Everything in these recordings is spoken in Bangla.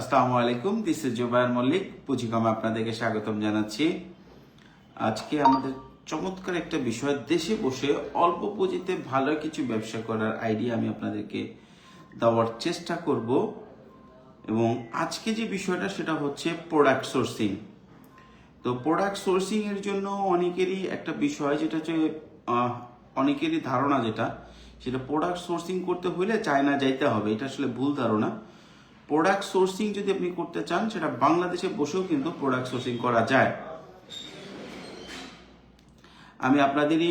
আসসালামু আলাইকুম দিস ইজ জুবায়ের মল্লিক পুঁজিকমে আপনাদেরকে স্বাগতম জানাচ্ছি। আজকে আমাদের চমৎকার একটা বিষয়, দেশে বসে অল্প পুঁজিতে ভালো কিছু ব্যবসা করার আইডিয়া আমি আপনাদেরকে দেওয়ার চেষ্টা করব। এবং আজকে যে বিষয়টা, সেটা হচ্ছে প্রোডাক্ট সোর্সিং তো প্রোডাক্ট সোর্সিং এর জন্য অনেকেরই একটা বিষয়, যেটা হচ্ছে অনেকেরই ধারণা যেটা, সেটা প্রোডাক্ট সোর্সিং করতে হলে চায়না যাইতে হবে, এটা আসলে ভুল ধারণা। প্রোডাক্ট সোর্সিং যদি আপনি করতে চান, সেটা বাংলাদেশে বসেও কিন্তু প্রোডাক্ট সোর্সিং করা যায়। আমি আপনাদেরই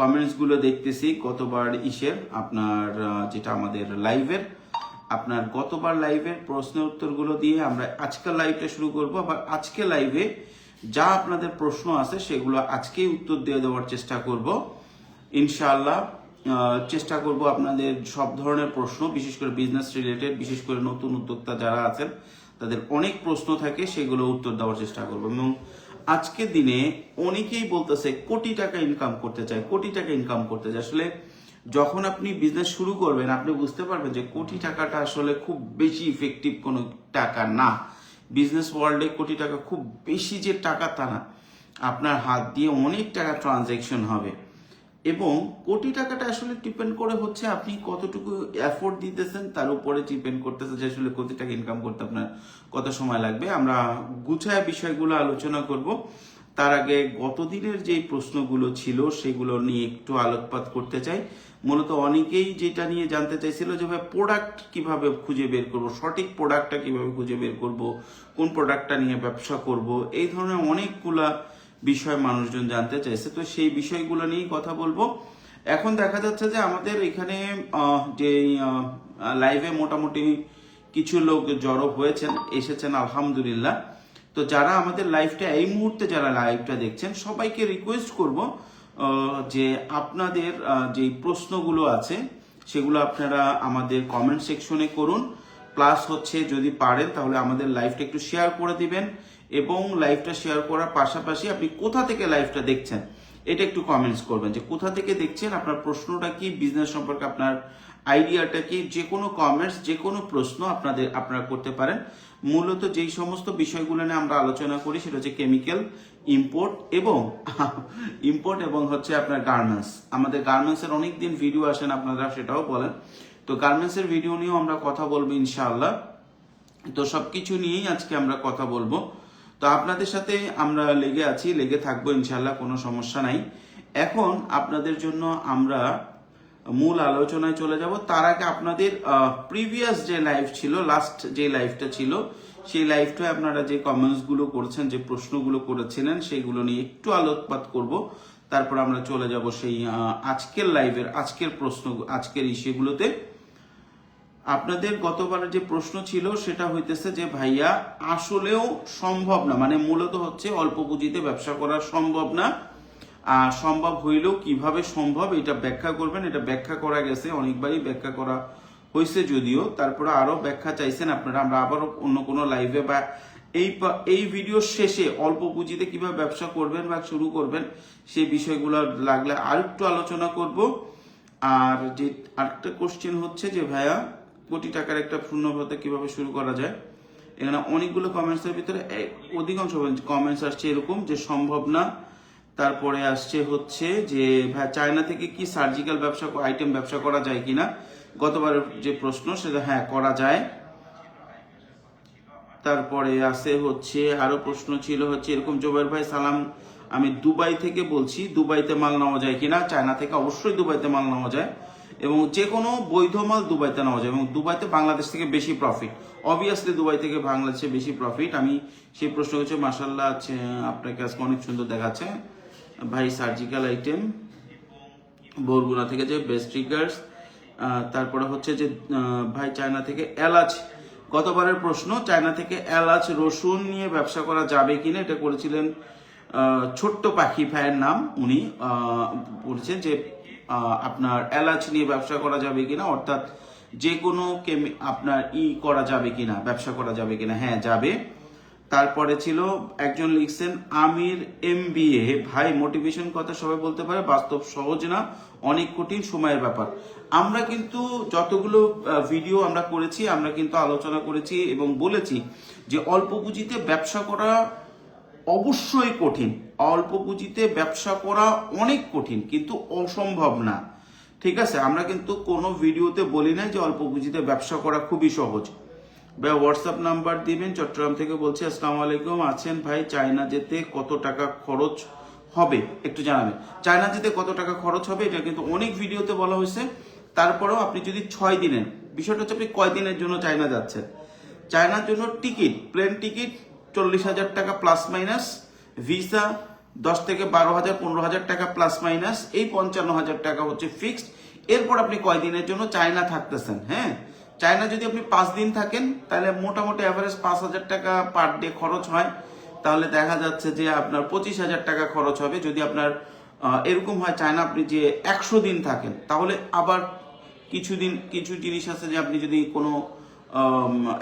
কমেন্টসগুলো দেখতেছি গতবার ইসের, আপনার যেটা আমাদের লাইভের আপনার গতবার লাইভের প্রশ্ন উত্তরগুলো দিয়ে আমরা আজকের লাইভটা শুরু করব। আবার আজকে লাইভে যা আপনাদের প্রশ্ন আছে, সেগুলো আজকেই উত্তর দিয়ে দেওয়ার চেষ্টা করব। ইনশাআল্লাহ চেষ্টা করব আপনাদের সব ধরনের প্রশ্ন, বিশেষ করে বিজনেস রিলেটেড বিশেষ করে নতুন উদ্যোক্তা যারা আছেন, তাদের অনেক প্রশ্ন থাকে, সেগুলো উত্তর দেওয়ার চেষ্টা করব। এবং আজকের দিনে অনেকেই বলতেছে, কোটি টাকা ইনকাম করতে চায়, কোটি টাকা ইনকাম করতে চায়। আসলে যখন আপনি বিজনেস শুরু করবেন, আপনি বুঝতে পারবেন যে কোটি টাকাটা আসলে খুব বেশি ইফেক্টিভ কোনো টাকা না। বিজনেস ওয়ার্ল্ডে কোটি টাকা খুব বেশি যে টাকা তা না। আপনার হাত দিয়ে অনেক টাকা ট্রানজেকশন হবে। এবং কোটি টাকাটা আসলে ডিপেন্ড করে হচ্ছে আপনি কতটুকু এফোর্ট দিতেছেন, তার উপরে ডিপেন্ড করতেছে যে আসলে কোটি টাকা ইনকাম করতে আপনার কত সময় লাগবে। আমরা গুছায় বিষয়গুলো আলোচনা করব। তার আগে গতদিনের যে প্রশ্নগুলো ছিল, সেগুলো নিয়ে একটু আলোকপাত করতে চাই। মূলত অনেকেই যেটা নিয়ে জানতে চাইছিল যে, ভাই প্রোডাক্ট কীভাবে খুঁজে বের করব, সঠিক প্রোডাক্টটা কীভাবে খুঁজে বের করব, কোন প্রোডাক্টটা নিয়ে ব্যবসা করব, এই ধরনের অনেকগুলা বিষয় মানুষজন জানতে চাইছে। তো সেই বিষয়গুলো নিয়েই কথা বলব। এখন দেখা যাচ্ছে যে আমাদের এখানে যে লাইভে মোটামুটি কিছু লোক জড়ো হয়েছেন, এসেছেন, আলহামদুলিল্লাহ। তো যারা আমাদের লাইভটা এই মুহূর্তে যারা লাইভটা দেখছেন, সবাইকে রিকোয়েস্ট করব যে আপনাদের যে প্রশ্নগুলো আছে, সেগুলো আপনারা আমাদের কমেন্ট সেকশনে করুন। প্লাস হচ্ছে যদি পারেন, তাহলে আমাদের লাইভটা একটু শেয়ার করে দিবেন। এবং লাইভটা শেয়ার করার পাশাপাশি আপনি কোথা থেকে লাইভটা দেখছেন, এটা একটু কমেন্টস করবেন যে কোথা থেকে দেখছেন, আপনার প্রশ্নটা কি বিজনেস সম্পর্কে আপনার আইডিয়াটা কি, যে কোনো কমেন্টস যে কোনো প্রশ্ন আপনাদের, আপনারা করতে পারেন। মূলত যেই সমস্ত বিষয়গুলো নিয়ে আমরা আলোচনা করি সেটা হচ্ছে কেমিক্যাল ইম্পোর্ট এবং ইম্পোর্ট এবং হচ্ছে আপনার গার্মেন্টস আমাদের গার্মেন্টসের অনেক দিন ভিডিও আসেন আপনারা, সেটাও বলেন। তো গার্মেন্টসের ভিডিও নিয়েও আমরা কথা বলব ইনশাআল্লাহ। তো সবকিছু নিয়েই আজকে আমরা কথা বলব। তো আপনাদের সাথে আমরা লেগে আছি, লেগে থাকব ইনশাল্লাহ কোনো সমস্যা নাই। এখন আপনাদের জন্য আমরা মূল আলোচনায় চলে যাব। তার আগে আপনাদের প্রিভিয়াস যে লাইভ ছিল লাস্ট যে লাইভটা ছিল, সেই লাইভটায় আপনারা যে কমেন্টসগুলো করেছেন, যে প্রশ্নগুলো করেছিলেন, সেইগুলো নিয়ে একটু আলোকপাত করব। তারপর আমরা চলে যাব সেই আজকের লাইভের আজকের প্রশ্ন, আজকের ইস্যুগুলোতে। আপনাদের গতবারের যে প্রশ্ন ছিল, সেটা হইতেছে যে, ভাইয়া, আসলেও সম্ভব না। মানে মূলত হচ্ছে অল্প পুঁজিতে ব্যবসা করা সম্ভব না। আর সম্ভব হইলেও কীভাবে সম্ভব, এটা ব্যাখ্যা করবেন। এটা ব্যাখ্যা করা গেছে, অনেকবারই ব্যাখ্যা করা হয়েছে যদিও। তারপরে আরও ব্যাখ্যা চাইছেন আপনারা, আমরা আবারও অন্য কোনো লাইভে বা এই এই ভিডিও শেষে অল্প পুঁজিতে কীভাবে ব্যবসা করবেন বা শুরু করবেন সেই বিষয়গুলো লাগলে আর একটু আলোচনা করব। আর যে, আরেকটা কোশ্চেন হচ্ছে যে, ভাইয়া কোটি টাকার একটা শূন্যভাতা কীভাবে শুরু করা যায়? এখানে অনেকগুলো কমেন্টসের ভিতরে অধিকাংশ কমেন্টস আসছে এরকম যে সম্ভব না। তারপরে আসছে হচ্ছে যে চায়না থেকে কি সার্জিক্যাল ব্যবসা আইটেম ব্যবসা করা যায় কিনা? গতবারের যে প্রশ্ন, সেটা হ্যাঁ করা যায়। তারপরে আছে হচ্ছে, আরও প্রশ্ন ছিল হচ্ছে এরকম জোবাইর ভাই, সালাম, আমি দুবাই থেকে বলছি, দুবাইতে মাল নেওয়া যায় কিনা? চায়না থেকে অবশ্যই দুবাইতে মাল নেওয়া যায়। এবং যে কোনো বৈধ মাল দুবাইতে নেওয়া যায় এবং দুবাইতে বাংলাদেশ থেকে বেশি প্রফিট অবভিয়াসলি দুবাই থেকে বাংলাদেশে বেশি প্রফিট আমি সেই প্রশ্ন হচ্ছে মাসাল্লাহ আপনাকে আজকে অনেক সুন্দর দেখাচ্ছে। ভাই সার্জিক্যাল আইটেম বরগুনা থেকে যে বেস্ট ট্রিগার্স তারপরে হচ্ছে যে ভাই, চায়না থেকে এলাচ। গতবারের প্রশ্ন, চায়না থেকে এলাচ, রসুন নিয়ে ব্যবসা করা যাবে কিনা? এটা করেছিলেন ছোট্ট পাখি ভাইয়ের নাম। উনি বলছেন যে আপনার এলাচ নিয়ে ব্যবসা করা যাবে কিনা, অর্থাৎ যে কোনো কেমি আপনার ই করা যাবে কিনা, ব্যবসা করা যাবে কিনা হ্যাঁ যাবে। তারপরে ছিল, একজন লিখছেন, আমির এম ভাই মোটিভেশন কথা সবাই বলতে পারে, বাস্তব সহজ না, অনেক কঠিন, সময়ের ব্যাপার। আমরা কিন্তু যতগুলো ভিডিও আমরা করেছি, আমরা কিন্তু আলোচনা করেছি এবং বলেছি যে অল্প পুঁজিতে ব্যবসা করা অবশ্যই কঠিন। অল্প পুঁজিতে ব্যবসা করা অনেক কঠিন, কিন্তু অসম্ভব না। ঠিক আছে? আমরা কিন্তু কোনো ভিডিওতে বলি না যে অল্প পুঁজিতে ব্যবসা করা খুবই সহজ। ভাই হোয়াটসঅ্যাপ নাম্বার দিবেন, চট্টগ্রাম থেকে বলছি, আসসালামু আলাইকুম, আছেন ভাই? চায়না যেতে কত টাকা খরচ হবে? একটু জানাবেন। চায়না যেতে কত টাকা খরচ হবে? এটা কিন্তু অনেক ভিডিওতে বলা হয়েছে। তারপরেও আপনি যদি ছয় দিনের, বিষয়টা হচ্ছে আপনি কয় দিনের জন্য চায়না যাচ্ছেন? চায়নার জন্য টিকিট, প্লেন টিকিট চল্লিশ হাজার টাকা প্লাস মাইনাস ভিসা দশ থেকে বারো হাজার, পনেরো হাজার টাকা প্লাস মাইনাস এই পঞ্চান্ন হাজার টাকা হচ্ছে ফিক্সড এরপর আপনি কয়দিনের জন্য চায়না থাকতেছেন হ্যাঁ? চায়না যদি আপনি পাঁচ দিন থাকেন, তাহলে মোটামুটি অ্যাভারেজ পাঁচ হাজার টাকা পার ডে খরচ হয়। তাহলে দেখা যাচ্ছে যে আপনার পঁচিশ হাজার টাকা খরচ হবে। যদি আপনার এরকম হয় চায়না আপনি যে একশো দিন থাকেন, তাহলে আবার কিছুদিন, কিছু জিনিস আছে যে আপনি যদি কোনো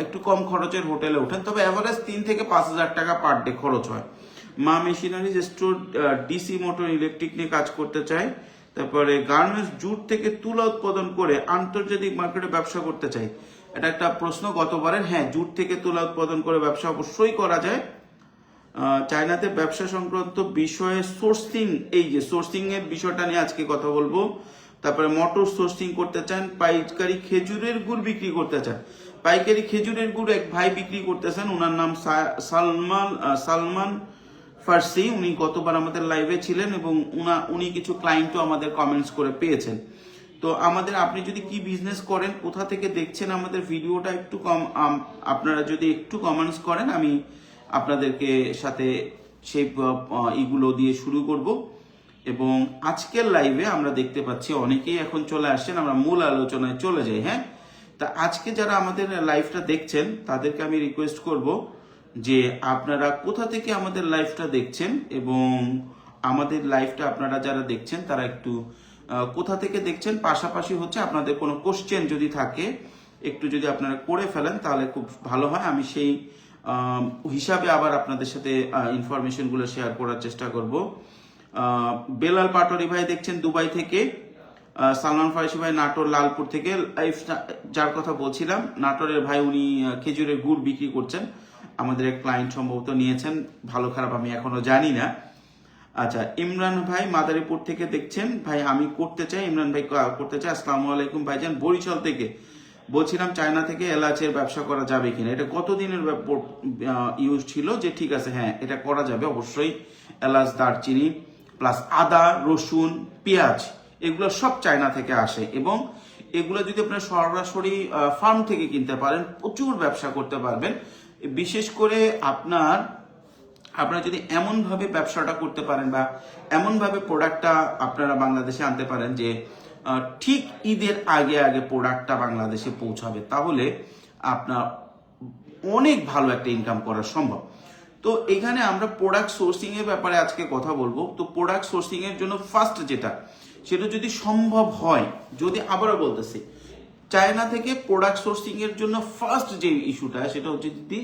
একটু কম খরচের হোটেলে ওঠেন, তবে অ্যাভারেজ তিন থেকে পাঁচ হাজার টাকা পার ডে খরচ হয়। মা machineries store DC motor electric নিয়ে কাজ করতে চায়, তারপরে গার্মেন্টস জুট থেকে তুলা উৎপাদন করে আন্তর্জাতিক মার্কেটে ব্যবসা করতে চাই এটা একটা প্রশ্ন গতবারের হ্যাঁ জুট থেকে তুলা উৎপাদন করে ব্যবসা অবশ্যই করা যায়। চায়নাতে ব্যবসা সংক্রান্ত বিষয়ে সোর্সিং এই যে সোর্সিং এর বিষয়টা নিয়ে আজকে কথা বলব। তারপরে মটর সোর্সিং করতে চান, পাইকারি খেজুরের গুড় বিক্রি করতে চান। পাইকারি খেজুরের গুড় এক ভাই বিক্রি করতেছেন ওনার নাম সালমান সালমান ফার্সি উনি গতবার আমাদের লাইভে ছিলেন এবং উনা, উনি কিছু ক্লায়েন্টও আমাদের কমেন্টস করে পেয়েছেন। তো আমাদের, আপনি যদি কি বিজনেস করেন, কোথা থেকে দেখছেন আমাদের ভিডিওটা একটু কম আপনারা যদি একটু কমেন্টস করেন, আমি আপনাদেরকে সাথে সেই ইগুলো দিয়ে শুরু করব। এবং আজকের লাইভে আমরা দেখতে পাচ্ছি, অনেকেই এখন চলে আসছেন, আমরা মূল আলোচনায় চলে যাই হ্যাঁ? তা আজকে যারা আমাদের লাইভটা দেখছেন, তাদেরকে আমি রিকোয়েস্ট করব যে আপনারা কোথা থেকে আমাদের লাইভটা দেখছেন এবং আমাদের লাইভটা আপনারা যারা দেখছেন, তারা একটু কোথা থেকে দেখছেন? পাশাপাশি হচ্ছে আপনাদের কোনো কোশ্চেন যদি থাকে, একটু যদি আপনারা করে ফেলেন, তাহলে খুব ভালো হয়। আমি সেই হিসাবে আবার আপনাদের সাথে ইনফরমেশনগুলো শেয়ার করার চেষ্টা করব। বেলাল পাটোয়ারি ভাই দেখছেন দুবাই থেকে। সালমান ফারিসি ভাই নাটোর, লালপুর থেকে। যার কথা বলছিলাম, নাটোরের ভাই উনি খেজুরের গুড় বিক্রি করছেন। আমাদের এক ক্লায়েন্ট সম্ভবত নিয়েছেন, ভালো খারাপ আমি এখনও জানি না। আচ্ছা ইমরান ভাই মাদারীপুর থেকে দেখছেন। ভাই, আমি করতে চাই, ইমরান ভাই করতে চাই। আসসালামু আলাইকুম ভাইজান, বরিশাল থেকে। বলছিলাম চায়না থেকে এলাচের ব্যবসা করা যাবে কিনা। এটা কতদিনের ইউজ ছিল যে ঠিক আছে হ্যাঁ এটা করা যাবে অবশ্যই। এলাচ, দারচিনি প্লাস আদা, রসুন, পেঁয়াজ, এগুলো সব চায়না থেকে আসে এবং এগুলো যদি আপনার সরাসরি ফার্ম থেকে কিনতে পারেন, প্রচুর ব্যবসা করতে পারবেন। বিশেষ করে আপনার, আপনারা যদি এমনভাবে ব্যবসাটা করতে পারেন বা এমনভাবে প্রোডাক্টটা আপনারা বাংলাদেশে আনতে পারেন যে ঠিক ঈদের আগে আগে প্রোডাক্টটা বাংলাদেশে পৌঁছাবে, তাহলে আপনার অনেক ভালো একটা ইনকাম করা সম্ভব। তো এখানে আমরা প্রোডাক্ট সোর্সিং এর ব্যাপারে আজকে কথা বলব। তো প্রোডাক্ট সোর্সিং এর জন্য ফার্স্ট যেটা, সেটা যদি সম্ভব হয়, যদি আবারও বলতেছি চায়না থেকে প্রোডাক্ট সোর্সিং এর জন্য ফার্স্ট যে ইস্যুটা সেটা হচ্ছে যদি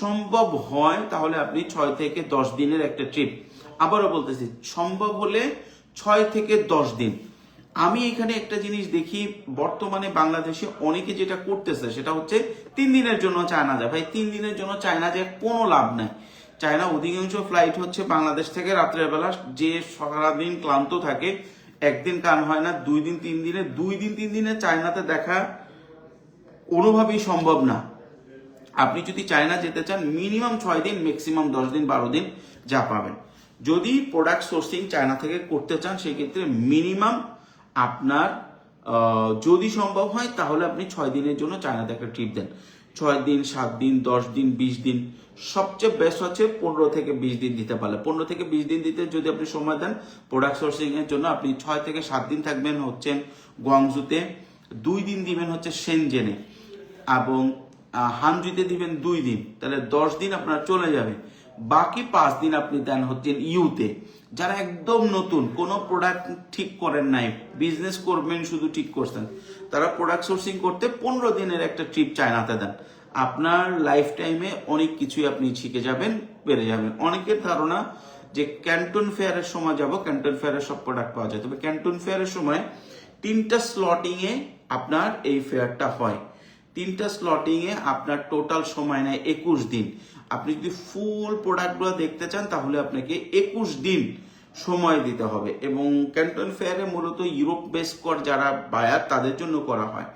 সম্ভব হয়, তাহলে আপনি ছয় থেকে দশ দিনের একটা ট্রিপ আবারও বলতেছি, সম্ভব হলে ছয় থেকে দশ দিন। আমি এখানে একটা জিনিস দেখি, বর্তমানে বাংলাদেশে অনেকে যেটা করতেছে, সেটা হচ্ছে তিন দিনের জন্য চায়না যায়। ভাই, তিন দিনের জন্য চায়না যায়, কোনো লাভ নাই। চায়না অধিকাংশ ফ্লাইট হচ্ছে বাংলাদেশ থেকে রাত্রের বেলা, যে সারাদিন ক্লান্ত থাকে একদিন কান হয় না, দুই দিন, তিন দিনে, দুই দিন, তিন দিনে চায়নাতে দেখা কোনোভাবেই সম্ভব না। আপনি যদি চায়না যেতে চান, মিনিমাম ছয় দিন ম্যাক্সিমাম দশ দিন, বারো দিন যা পাবেন। যদি প্রোডাক্ট সোর্সিং চায়না থেকে করতে চান, সেক্ষেত্রে মিনিমাম আপনার যদি সম্ভব হয়, তাহলে আপনি ছয় দিনের জন্য চায়নাতে একটা ট্রিপ দেন। ছয় দিন, সাত দিন, দশ দিন, বিশ দিন সবচেয়ে বেস্ট হচ্ছে পনেরো থেকে বিশ দিন দিতে পারলে। পনেরো থেকে বিশ দিন দিতে যদি আপনি সময় দেন প্রোডাক্ট সোর্সিং এর জন্য আপনি ছয় থেকে সাত দিন থাকবেন হচ্ছেন গোয়াংজুতে, দুই দিন দিবেন হচ্ছে সেনজেনে এবং হানজুতে দিবেন দুই দিন। তাহলে দশ দিন আপনার চলে যাবে। বাকি পাঁচ দিন আপনি দেন হচ্ছেন ইউতে। যারা একদম নতুন, কোনো প্রোডাক্ট ঠিক করেন নাই বিজনেস করবেন শুধু ঠিক করছেন, তারা প্রোডাক্ট সোর্সিং করতে পনেরো দিনের একটা ট্রিপ চায়নাতে দেন। আপনার লাইফ টাইমে অনেক কিছুই আপনি শিখে যাবেন বেড়ে যাবেন। অনেকের ধারণা যে ক্যান্টন ফেয়ারের সময় যাব ক্যান্টন ফেয়ারের সব প্রোডাক্ট পাওয়া যায়। তবে ক্যান্টন ফেয়ারের সময় তিনটা স্লটিং এ আপনার এই ফেয়ারটা হয়। তিনটা স্লটিং এ আপনার টোটাল সময় নেয় একুশ দিন। আপনি যদি ফুল প্রোডাক্টগুলো দেখতে চান, তাহলে আপনাকে একুশ দিন সময় দিতে হবে। এবং ক্যান্টন ফেয়ারে মূলত ইউরোপ বেস কর যারা বায়ার তাদের জন্য করা হয়।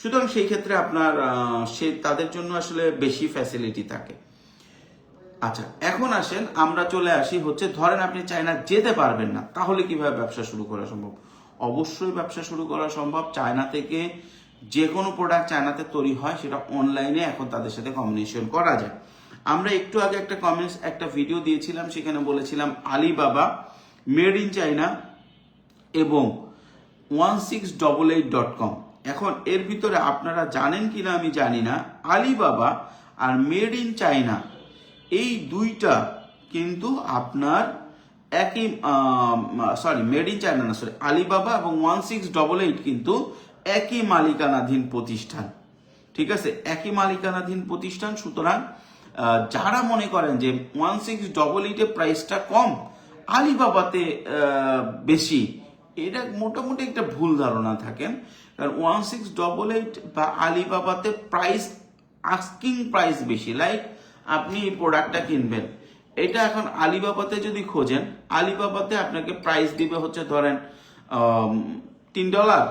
সুতরাং সেই ক্ষেত্রে আপনার সে, তাদের জন্য আসলে বেশি ফ্যাসিলিটি থাকে। আচ্ছা এখন আসেন, আমরা চলে আসি হচ্ছে, ধরেন আপনি চায়না যেতে পারবেন না, তাহলে কীভাবে ব্যবসা শুরু করা সম্ভব? অবশ্যই ব্যবসা শুরু করা সম্ভব। চায়না থেকে যে কোনো প্রোডাক্ট চায়নাতে তৈরি হয়, সেটা অনলাইনে এখন তাদের সাথে কম্বিনেশন করা যায়। আমরা একটু আগে একটা কমেন্টস একটা ভিডিও দিয়েছিলাম, সেখানে বলেছিলাম আলিবাবা মেড ইন চায়না এবং one six double eight dot com এখন এর ভিতরে আপনারা জানেন কি না আমি জানি না। আলিবাবা আর মেড ইন চায়না, এই দুইটা কিন্তু আপনার একই সরি, মেড ইন চায়না না, সরি, আলিবাবা এবং ওয়ান সিক্স ডবল এইট কিন্তু একই মালিকানাধীন প্রতিষ্ঠান। ঠিক আছে? একই মালিকানাধীন প্রতিষ্ঠান, সুতরাং যারা মনে করেন যে ওয়ান সিক্স ডবল এইটের প্রাইসটা কম, আলিবাবাতে বেশি এটা মোটামুটি একটা ভুল ধারণা থাকেন কারণ ওয়ান সিক্স ডবল এইট বা আলিবাবাতে প্রাইস আস্কিং প্রাইস বেশি। লাইক আপনি এই প্রোডাক্টটা কিনবেন। এটা এখন আলিবাবাতে যদি খোঁজেন, আলিবাবাতে আপনাকে প্রাইস দিবে হচ্ছে ধরেন তিন ডলার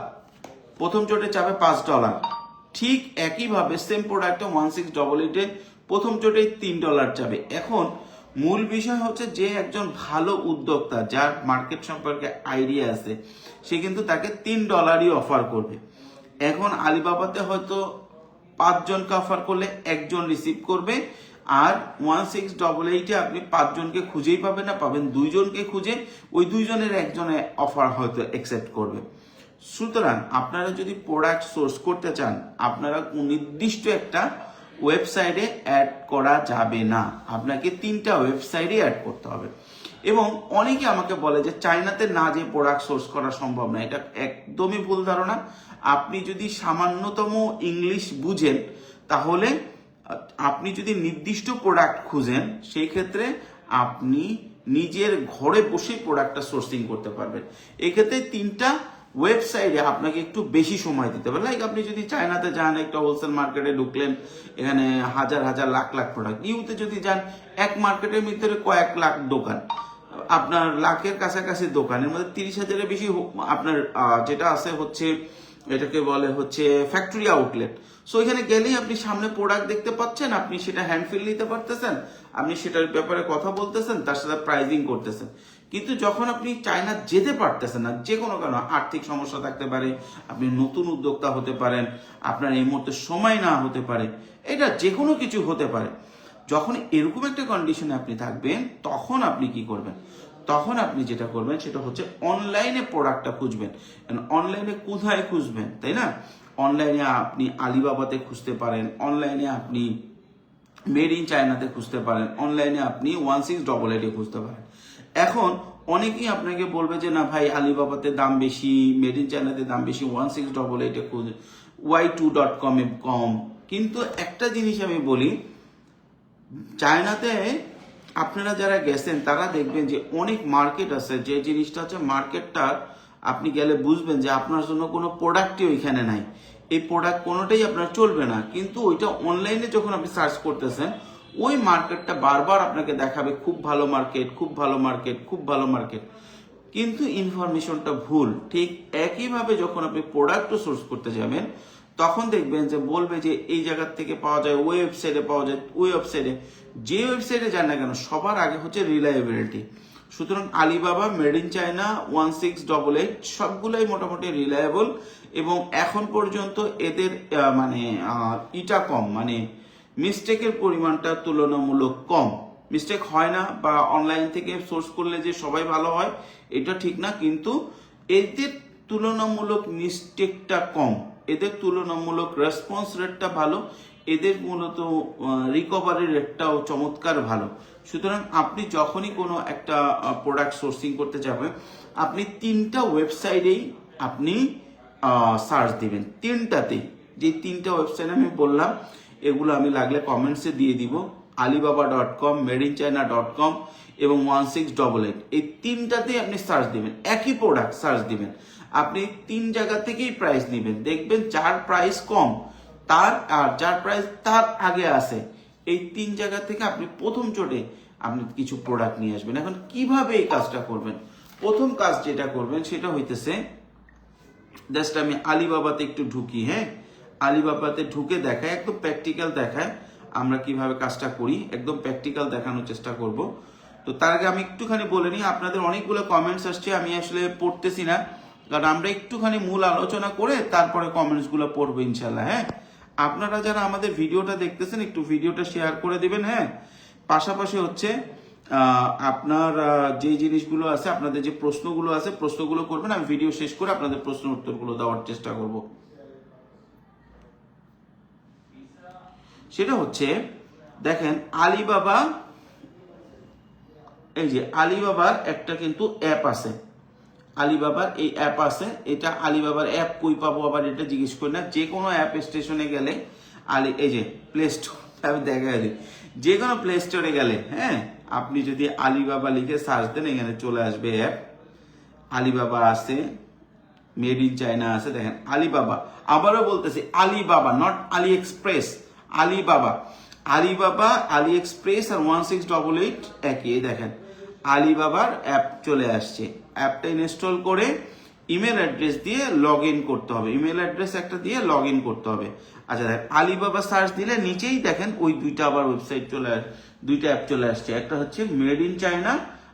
প্রথম চোটে চাপে পাঁচ ডলার ঠিক একইভাবে সেম প্রোডাক্টে ওয়ান সিক্স ডবল এইটে প্রথম চোটে তিন ডলার চাবে এখন মূল বিষয় হচ্ছে যে একজন ভালো উদ্যোক্তা, যার মার্কেট সম্পর্কে আইডিয়া আছে, সে কিন্তু তাকে তিন ডলারই অফার করবে। এখন আলিবাবাতে হয়তো পাঁচজনকে অফার করলে একজন রিসিভ করবে, আর ওয়ান সিক্স ডবল এইটে আপনি পাঁচজনকে খুঁজেই পাবেন না, পাবেন দুইজনকে খুঁজে, ওই দুইজনের একজনে অফার হয়তো অ্যাকসেপ্ট করবে। সুতরাং আপনারা যদি প্রোডাক্ট সোর্স করতে চান, আপনারা নির্দিষ্ট একটা ওয়েবসাইটে অ্যাড করা যাবে না। আপনাকে তিনটা ওয়েবসাইটে অ্যাড করতে হবে। এবং অনেকে আমাকে বলে যে, চায়নাতে না যে প্রোডাক্ট সোর্স করা সম্ভব না। এটা একদমই ভুল ধারণা। আপনি যদি সামান্যতম ইংলিশ বুঝেন, তাহলে আপনি যদি নির্দিষ্ট প্রোডাক্ট খুঁজেন, সেই ক্ষেত্রে আপনি নিজের ঘরে বসে প্রোডাক্টটা সোর্সিং করতে পারবেন। এক্ষেত্রে তিনটা ওয়েবসাইটে আপনাকে একটু বেশি সময় দিতে হবে। লাইক আপনি যদি চায়নাতে যান, একটা হোলসেল মার্কেটে ঢুকলেন, এখানে হাজার হাজার লাখ লাখ প্রোডাক্ট ইউতে যদি যান, এক মার্কেটের ভিতরে কয়েক লাখ দোকান। আপনার লাখের কাছাকাছি দোকানের মধ্যে তিরিশ হাজারের বেশি আপনার যেটা আছে হচ্ছে, এটাকে বলে হচ্ছে ফ্যাক্টরি আউটলেট সো এখানে গেলেই আপনি সামনে প্রোডাক্ট দেখতে পাচ্ছেন, আপনি সেটা হ্যান্ড ফিল নিতে পারতেছেন, আপনি সেটার ব্যাপারে কথা বলতেছেন, তার সাথে প্রাইজিং করতেছেন। কিন্তু যখন আপনি চায়না যেতে পারতেছেন না, যে কোনো কারণে, আর্থিক সমস্যা থাকতে পারে, আপনি নতুন উদ্যোক্তা হতে পারেন, আপনার এই মুহূর্তে সময় না হতে পারে, এটা যে কোনো কিছু হতে পারে। যখন এরকম একটা কন্ডিশনে আপনি থাকবেন, তখন আপনি কি করবেন? তখন আপনি যেটা করবেন, সেটা হচ্ছে অনলাইনে প্রোডাক্টটা খুঁজবেন। অনলাইনে কোথায় খুঁজবেন, তাই না? অনলাইনে আপনি আলিবাবাতে খুঁজতে পারেন অনলাইনে আপনি মেড ইন চায়নাতে খুঁজতে পারেন অনলাইনে আপনি ওয়ান সিক্স ডবল এইটে খুঁজতে পারেন। এখন অনেকেই আপনাকে বলবে যে, না ভাই আলিবাবাতে দাম বেশি মেড ইন চায়নাতে দাম বেশি ওয়ান সিক্স ডবল এইটে খুঁজ ওয়াই টু ডট কমে কম। কিন্তু একটা জিনিস আমি বলি, চায়নাতে আপনারা যারা গেছেন, তারা দেখবেন যে অনেক মার্কেট আছে, যে জিনিসটা হচ্ছে মার্কেটটা আপনি গেলে বুঝবেন যে আপনার জন্য কোনো প্রোডাক্টই ওইখানে নাই। এই প্রোডাক্ট কোনোটাই আপনার চলবে না। কিন্তু ওইটা অনলাইনে যখন আপনি সার্চ করতেছেন ওই মার্কেটটা বারবার আপনাকে দেখাবে, খুব ভালো মার্কেট, খুব ভালো মার্কেট, খুব ভালো মার্কেট। কিন্তু ইনফরমেশনটা ভুল। ঠিক একইভাবে যখন আপনি প্রোডাক্টও সোর্স করতে যাবেন, তখন দেখবেন যে বলবে যে এই জায়গার থেকে পাওয়া যায়, ওই ওয়েবসাইটে পাওয়া যায়, ওই ওয়েবসাইটে। যে ওয়েবসাইটে যান না কেন, সবার আগে হচ্ছে রিলায়েবিলিটি সুতরাং Alibaba, made in China, one six double eight, সবগুলাই মোটামুটি রিলায়েবল এবং এখন পর্যন্ত এদের মানে ইটা কম মানে মিস্টেকের পরিমাণটা তুলনামূলক কম। মিস্টেক হয় না বা অনলাইন থেকে সোর্স করলে যে সবাই ভালো হয়, এটা ঠিক না, কিন্তু এদের তুলনামূলক মিস্টেকটা কম। এদের তুলনামূলক রেসপন্স রেটটা ভালো, এদের মূলত রিকভারি রেটটাও চমৎকার ভালো। সুতরাং আপনি যখনই কোনো একটা প্রোডাক্ট সোর্সিং করতে যাবেন, আপনি তিনটা ওয়েবসাইটেই আপনি সার্চ দিবেন। তিনটাতেই। যে তিনটা ওয়েবসাইট আমি বললাম এগুলো আমি লাগলে কমেন্টসে দিয়ে দিব Alibaba dot com made in China dot com এবং ওয়ান সিক্স ডবল এইট এই তিনটাতেই আপনি সার্চ দিবেন, একই প্রোডাক্ট সার্চ দিবেন। আপনি তিন জায়গা থেকেই প্রাইস নেবেন, দেখবেন যার প্রাইস কম, তার আর যার প্রাইস তার আগে আছে এই তিন জায়গা থেকে আপনি প্রথম চোটে আপনি কিছু প্রোডাক্ট নিয়ে আসবেন। এখন কীভাবে এই কাজটা করবেন? প্রথম কাজ যেটা করবেন সেটা হইতেছে জাস্ট আমি আলিবাবাতে একটু ঢুকি হ্যাঁ? আলিবাবাতে ঢুকে দেখায়, একদম প্র্যাকটিক্যাল দেখায় আমরা কীভাবে কাজটা করি, একদম প্র্যাকটিক্যাল দেখানোর চেষ্টা করব। তো তার আগে আমি একটুখানি বলে নিই, আপনাদের অনেকগুলো কমেন্টস আসছে, আমি আসলে পড়তেছি না, কারণ আমরা একটুখানি মূল আলোচনা করে তারপরে কমেন্টসগুলো পড়ব ইনশাল্লাহ হ্যাঁ? আপনারা যারা আমাদের ভিডিওটা দেখতেছেন, একটু ভিডিওটা শেয়ার করে দিবেন হ্যাঁ? পাশাপাশি হচ্ছে আপনার যে জিনিসগুলো আছে, আপনাদের যে প্রশ্নগুলো আছে, প্রশ্নগুলো করবেন, আমি ভিডিও শেষ করে আপনাদের প্রশ্ন উত্তরগুলো দেওয়ার চেষ্টা করব। সেটা হচ্ছে, দেখেন, আলিবাবা, এই যে আলিবাবার একটা কিন্তু অ্যাপ আছে। আলিবাবার এই অ্যাপ আছে, এটা আলিবাবার অ্যাপ কই পাবো আবার এটা জিজ্ঞেস করি না। যে কোনো অ্যাপ স্টেশনে গেলে, আলি, এই যে প্লে স্টোর দেখা যাবে যে কোনো প্লে স্টোরে গেলে হ্যাঁ আপনি যদি আলিবাবা লিখে সার্চ দেন, এখানে চলে আসবে অ্যাপ। আলিবাবা আছে, মেড ইন চায়না আছে, দেখেন, আলিবাবা। আবারও বলতেছি, Alibaba, not AliExpress Alibaba. Alibaba AliExpress R one six double eight একই। দেখেন, আলিবাবার অ্যাপ চলে আসছে। অ্যাপটা ইনস্টল করে ইমেল অ্যাড্রেস দিয়ে লগ ইন করতে হবে। ইমেল অ্যাড্রেস একটা দিয়ে লগ ইন করতে হবে। আচ্ছা দেখেন, আলিবাবা সার্চ দিলে নিচেই দেখেন ওই দুইটা আবার ওয়েবসাইট চলে আস, দুইটা অ্যাপ চলে আসছে। একটা হচ্ছে মেড ইন চায়না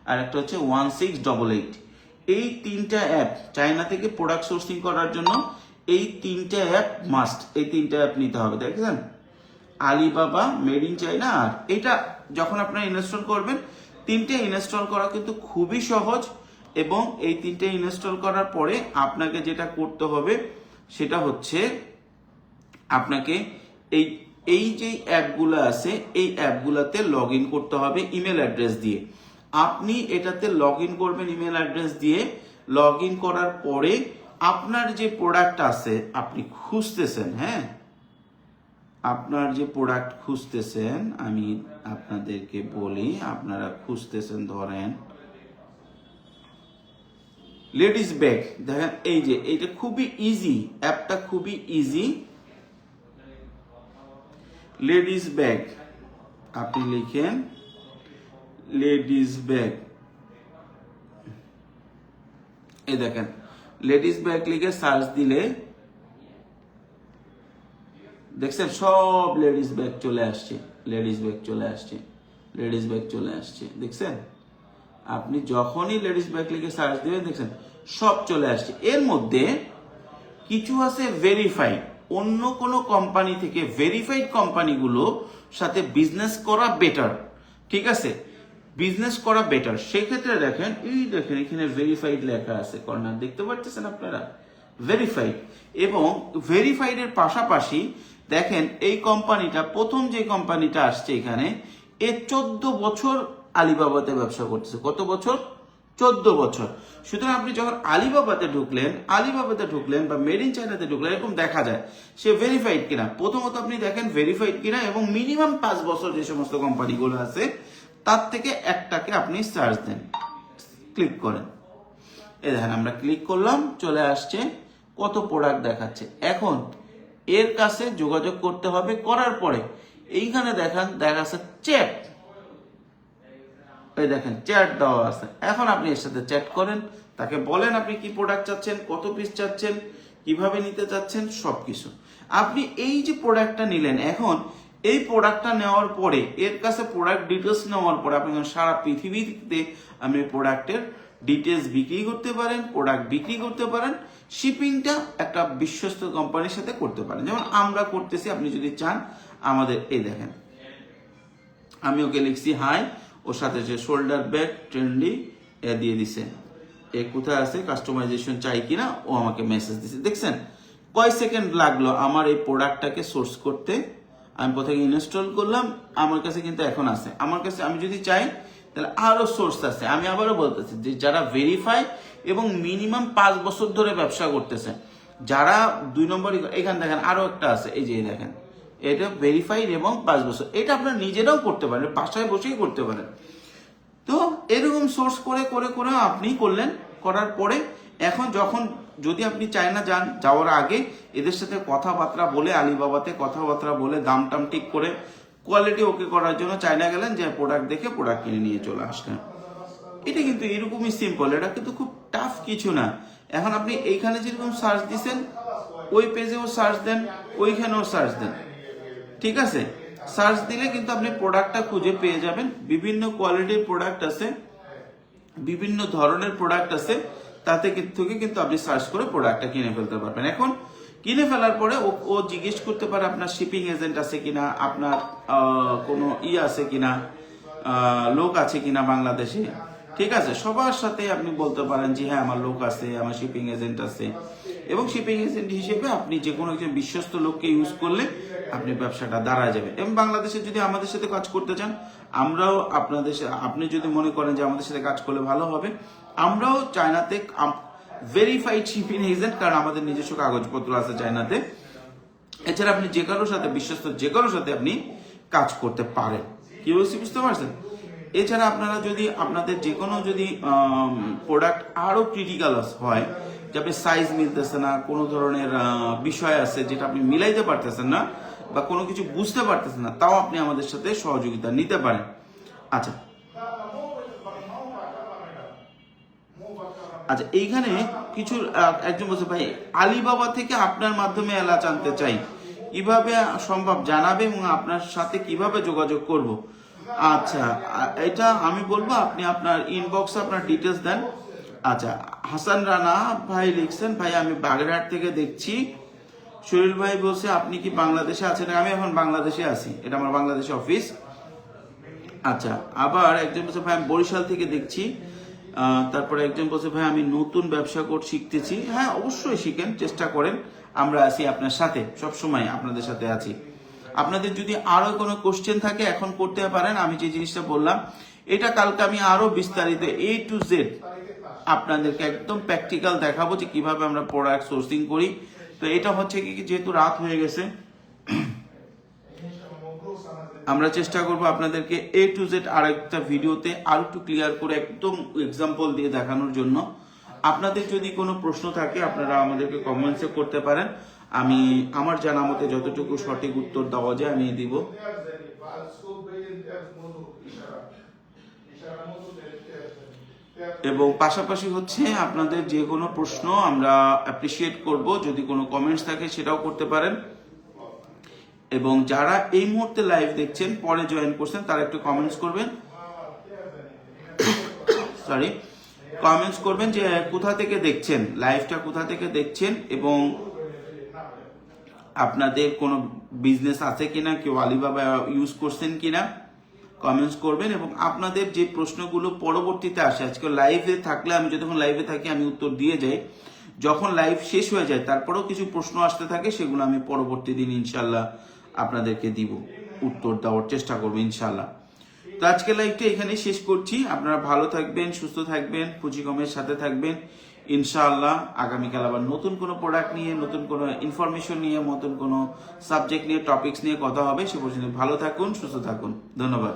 আর একটা হচ্ছে ওয়ান সিক্স ডবল এইট। এই তিনটা অ্যাপ চায়না থেকে প্রোডাক্ট সোর্সিং করার জন্য এই তিনটা অ্যাপ মাস্ট, এই তিনটা অ্যাপ নিতে হবে। দেখেছেন? আলিবাবা, মেড ইন চায়না, আর এটা যখন আপনারা ইনস্টল করবেন, তিনটে ইনস্টল করা কিন্তু খুবই সহজ এবং এই তিনটে ইনস্টল করার পরে আপনাকে যেটা করতে হবে সেটা হচ্ছে আপনাকে এই এই যে অ্যাপগুলো আছে, এই অ্যাপগুলোতে লগ ইন করতে হবে ইমেল অ্যাড্রেস দিয়ে। আপনি এটাতে লগ ইন করবেন ইমেল অ্যাড্রেস দিয়ে লগ ইন করার পরে আপনার যে প্রোডাক্ট আছে, আপনি খুঁজতেছেন হ্যাঁ? আপনার যে প্রোডাক্ট খুঁজতেছেন, আমি আপনাদেরকে বলি, আপনারা খুঁজতেছেন ধরেন, লেডিস ব্যাগ। দেখেন, এই যে এটা খুবই ইজি অ্যাপটা খুবই ইজি লেডিস ব্যাগ, আপনি লিখেন, লেডিস ব্যাগ। এই দেখেন, লেডিস ব্যাগ লিখে সার্চ দিলে দেখছেন? সব লেডিস ব্যাগ চলে আসছে লেডিস ব্যাগ চলে আসছে লেডিস ব্যাগ চলে আসছে, দেখছেন? আপনি যখনই লেডিস ব্যাগ লিখে সার্চ দিবেন, দেখছেন? সব চলে আসছে। এর মধ্যে কিছু আছে ভেরিফাইড অন্য কোনো কোম্পানি থেকে ভেরিফাইড কোম্পানিগুলো সাথে বিজনেস করা বেটার ঠিক আছে? বিজনেস করা বেটার সেক্ষেত্রে দেখেন, এই দেখেন, এখানে ভেরিফাইড লেখা আছে। কর্নার, দেখতে পাচ্ছেন আপনারা? ভেরিফাইড এবং ভেরিফাইড এর পাশাপাশি দেখেন, এই কোম্পানিটা, প্রথম যে কোম্পানিটা আসছে এখানে, এ চোদ্দ বছর আলিবাবাতে ব্যবসা করতেছে। কত বছর? চোদ্দ বছর। সুতরাং আপনি যখন আলিবাবাতে ঢুকলেন আলিবাবাতে ঢুকলেন বা মেড ইন চায়নাতে ঢুকলেন, এরকম দেখা যায়, সে ভেরিফাইড কিনা। প্রথমত আপনি দেখেন ভেরিফাইড কিনা এবং মিনিমাম পাঁচ বছর যে সমস্ত কোম্পানিগুলো আছে, তার থেকে একটাকে আপনি সার্চ দেন। ক্লিক করেন। এই দেখেন, আমরা ক্লিক করলাম, চলে আসছে, কত প্রোডাক্ট দেখাচ্ছে। এখন এর কাছে যোগাযোগ করতে হবে করার পরে। এইখানে দেখান দেখাচ্ছে চ্যাট। এই দেখেন, চ্যাট দেওয়া আছে। এখন আপনি এর সাথে চ্যাট করেন। তাকে বলেন আপনি কি প্রোডাক্ট চাচ্ছেন, কত পিস চাচ্ছেন, কীভাবে নিতে চাচ্ছেন, সবকিছু। আপনি এই যে প্রোডাক্টটা নিলেন, এখন এই প্রোডাক্টটা নেওয়ার পরে, এর কাছে প্রোডাক্ট ডিটেলস নেওয়ার পরে, আপনি সারা পৃথিবীতে আপনি প্রোডাক্টের ডিটেলস বিক্রি করতে পারেন প্রোডাক্ট বিক্রি করতে পারেন শিপিংটা একটা বিশ্বস্ত কোম্পানির সাথে করতে পারেন। যেমন আমরা করতেছি, আপনি যদি চান, আমাদের এই দেখেন। আমি ওকে লিখছি, হাই, ওর সাথে যে শোল্ডার ব্যাগ ট্রেন্ডলি এ দিয়ে দিছে। এ কোথায় আছে? কাস্টমাইজেশন চাই কিনা? ও আমাকে মেসেজ দিছে। দেখছেন, কয় সেকেন্ড লাগল আমার এই প্রোডাক্টটাকে সোর্স করতে? আমি প্রথমে ইনস্টল করলাম, আমার কাছে কিন্তু এখন আছে। আমার কাছে, আমি যদি চাই, তাহলে আরও সোর্স আছে। আমি আবারও বলতেছি যে, যারা ভেরিফাই এবং মিনিমাম পাঁচ বছর ধরে ব্যবসা করতেছে। যারা দুই নম্বর এখানে দেখেন, আরও একটা আছে, এই যে দেখেন। এটা ভেরিফাইড এবং পাঁচ বছর। এটা আপনারা নিজেরাও করতে পারেন, বাসায় বসেই করতে পারেন। তো এরকম সোর্স করে করে করে আপনি করলেন, করার পরে এখন যখন যদি আপনি চায়না যান, যাওয়ার আগে এদের সাথে কথাবার্তা বলে, আলিবাবাতে কথাবার্তা বলে, দাম টাম ঠিক করে কোয়ালিটি ওকে করার জন্য চায়না গেলেন যে প্রোডাক্ট দেখে প্রোডাক্ট কিনে নিয়ে চলে আসলেন। এটা কিন্তু এরকমই সিম্পল এটা কিন্তু খুব টাফ কিছু না। এখন আপনি এইখানে যেরকম সার্চ দিচ্ছেন ওই পেজেও সার্চ দেন, ওইখানেও সার্চ দেন। ঠিক আছে? সার্চ দিলে কিন্তু আপনি প্রোডাক্টটা খুঁজে পেয়ে যাবেন। বিভিন্ন কোয়ালিটির প্রোডাক্ট আছে, বিভিন্ন ধরনের প্রোডাক্ট আছে, তাতে থেকে কিন্তু আপনি সার্চ করে প্রোডাক্টটা কিনে ফেলতে পারবেন। এখন কিনে ফেলার পরে ও জিজ্ঞেস করতে পারে আপনার শিপিং এজেন্ট আছে কিনা, আপনার কোনো ই আছে কিনা লোক আছে কিনা বাংলাদেশে। ঠিক আছে, সবার সাথে আপনি বলতে পারেন যে হ্যাঁ আমার লোক আছে, আমার শিপিং এজেন্ট আছে। এবং শিপিং এজেন্ট হিসেবে আপনি যে কোনো একজন বিশ্বস্ত লোককে ইউজ করলে আপনি ব্যবসাটা দাঁড়া যাবে। এবং বাংলাদেশে যদি আমাদের সাথে কাজ করতে চান, আমরাও আপনাদের আপনি যদি মনে করেন যে আমাদের সাথে কাজ করলে ভালো হবে, আমরাও চায়নাতে ভেরিফাইড শিপিং এজেন্ট কারণ আমাদের নিজস্ব কাগজপত্র আছে চায়নাতে। এছাড়া আপনি যে কারোর সাথে, বিশ্বস্ত যে কারোর সাথে আপনি কাজ করতে পারেন। কি বলছি বুঝতে পারছেন? এছাড়া আপনারা যদি আপনাদের যে কোনো যদি প্রোডাক্ট আরও ক্রিটিক্যাল হয় যে আপনি সাইজ মিলতেছে না, কোনো ধরনের বিষয় আছে যেটা আপনি মিলাইতে পারতেছেন না বা কোনো কিছু বুঝতে পারতেছেন না, তাও আপনি আমাদের সাথে সহযোগিতা নিতে পারেন। আচ্ছা। আচ্ছা এইখানে কিছু একজন বলছে, ভাই, আলিবাবা থেকে আপনার মাধ্যমে এলাচ আনতে চাই। কীভাবে সম্ভব? জানাবে এবং আপনার সাথে কীভাবে যোগাযোগ করব? আচ্ছা এটা আমি বলব, আপনি আপনার ইনবক্সে আপনার ডিটেলস দেন। আচ্ছা হাসান রানা ভাই লিখছেন, ভাই, আমি বাগেরহাট থেকে দেখছি। শরীর ভাই বলছে, আপনি কি বাংলাদেশে আছেন? আমি এখন বাংলাদেশে আছি, এটা আমার বাংলাদেশে অফিস আচ্ছা আবার একজন বলছে, ভাই, আমি বরিশাল থেকে দেখছি। তারপরে একজন বলছে, ভাই, আমি নতুন ব্যবসা কর, শিখতেছি। হ্যাঁ অবশ্যই শিখেন, চেষ্টা করেন। আমরা আছি আপনার সাথে সব সময় আপনাদের সাথে আছি। আপনাদের যদি আরও কোনো কোশ্চেন থাকে, এখন করতে পারেন। আমি যে জিনিসটা বললাম, এটা কালকে আমি আরও বিস্তারিত এ টু জেড আপনাদেরকে একদম প্র্যাকটিক্যাল দেখাবো যে কীভাবে আমরা প্রোডাক্ট সোর্সিং করি। তো এটা হচ্ছে কি যেহেতু রাত হয়ে গেছে, আমরা চেষ্টা করব আপনাদেরকে এ টু জেড আরেকটা ভিডিওতে আরও একটু ক্লিয়ার করে একদম এক্সাম্পল দিয়ে দেখানোর জন্য। আপনাদের যদি কোনো প্রশ্ন থাকে, আপনারা আমাদেরকে কমেন্টসে করতে পারেন। আমি আমার জানা মতে যতটুকু সঠিক উত্তর দেওয়া যায় আমি দিব। এবং পাশাপাশি হচ্ছে আপনাদের যে কোনো প্রশ্ন আমরা অ্যাপ্রিসিয়েট করব, যদি কোনো কমেন্টস থাকে সেটাও করতে পারেন। এবং যারা এই মুহূর্তে লাইভ দেখছেন, পরে জয়েন করছেন, তারা একটু কমেন্টস করবেন। সরি কমেন্টস করবেন যে কোথা থেকে দেখছেন লাইভটা কোথা থেকে দেখছেন, এবং আপনাদের কোনো বিজনেস আছে কিনা, কেউ আলিবাবা ইউজ করছেন কিনা কমেন্টস করবেন এবং আপনাদের যে প্রশ্নগুলো পরবর্তীতে আসে, আজকে লাইভে থাকলে আমি যতক্ষণ লাইভে থাকি আমি উত্তর দিয়ে যাই, যখন লাইভ শেষ হয়ে যায়, তারপরেও কিছু প্রশ্ন আসতে থাকে, সেগুলো আমি পরবর্তী দিন ইনশাল্লাহ আপনাদেরকে দিব, উত্তর দেওয়ার চেষ্টা করব ইনশাল্লাহ তো আজকে লাইভটা এখানে শেষ করছি, আপনারা ভালো থাকবেন, সুস্থ থাকবেন পুঁজিকমের সাথে থাকবেন ইনশাআল্লাহ আগামীকাল আবার নতুন কোনো প্রোডাক্ট নিয়ে, নতুন কোনো ইনফরমেশন নিয়ে, নতুন কোনো সাবজেক্ট নিয়ে টপিকস নিয়ে কথা হবে। সে পর্যন্ত ভালো থাকুন, সুস্থ থাকুন। ধন্যবাদ।